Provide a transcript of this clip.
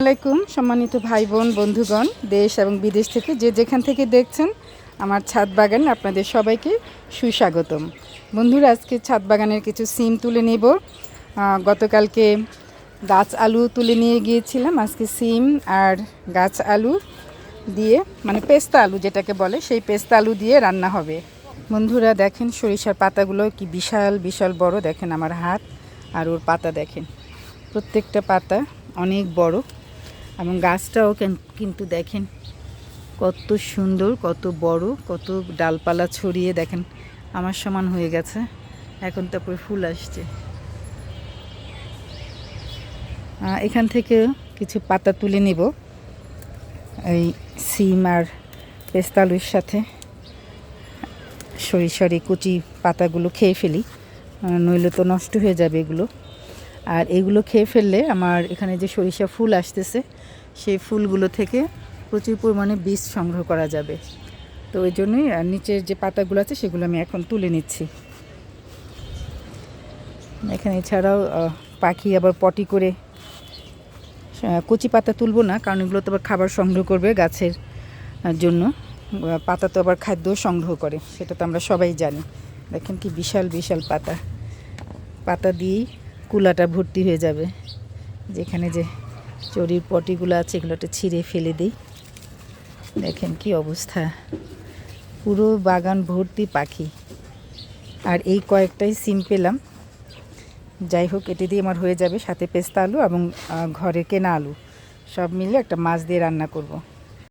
আসসালামাইকুম সম্মানিত ভাই বোন বন্ধুগণ, দেশ এবং বিদেশ থেকে যে যেখান থেকে দেখছেন, আমার ছাদ বাগান আপনাদের সবাইকে সুস্বাগতম। বন্ধুরা, আজকে ছাদ বাগানের কিছু সিম তুলে নেব। গতকালকে গাছ আলু তুলে নিয়ে গিয়েছিলাম, আজকে সিম আর গাছ আলু দিয়ে মানে পেস্তা আলু যেটাকে বলে, সেই পেস্তা আলু দিয়ে রান্না হবে। বন্ধুরা, দেখেন সরিষার পাতাগুলো কি বিশাল বিশাল বড়, দেখেন আমার হাত আর ওর পাতা দেখেন। প্রত্যেকটা পাতা অনেক বড়। এবং গাছটাও কেন- কিন্তু দেখেন কত সুন্দর, কত বড়, কত ডালপালা ছড়িয়ে দেখেন, আমার সমান হয়ে গেছে। এখন তারপরে ফুল আসছে। এখান থেকে কিছু পাতা তুলে নিব। এই সিম আর পেস্তালুর সাথে সরিষার এই কচি পাতাগুলো খেয়ে ফেলি। নইলে তো নষ্ট হয়ে যাবে এগুলো। আর এগুলো খেয়ে ফেললে আমার এখানে যে সরিষা ফুল আসতেছে, সেই ফুলগুলো থেকে প্রচুর পরিমাণে বীজ সংগ্রহ করা যাবে। তো ওই জন্যই, আর নিচের যে পাতাগুলো আছে, সেগুলো আমি এখন তুলে নিচ্ছি। এখানে এছাড়াও পাখি আবার পটি করে কচি পাতা তুলবো না, কারণ এগুলো তো আবার খাবার সংগ্রহ করবে গাছের জন্য। পাতা তো আবার খাদ্য সংগ্রহ করে, সেটা তো আমরা সবাই জানি। দেখেন কি বিশাল বিশাল পাতা। পাতা দিয়েই কুলাটা ভর্তি হয়ে যাবে। যেখানে যে চড়ির পটিগুলো আছে এগুলোটা ছিঁড়ে ফেলে দিই। দেখেন কি অবস্থা। পুরো বাগান ভর্তি পাখি। আর এই কয়েকটাই সিম পেলাম। যাই হোক, এটি দিয়ে আমার হয়ে যাবে সাথে পেস্তা আলু এবং ঘরে কেনা আলু। সব মিলে একটা মাছ দিয়ে রান্না করব।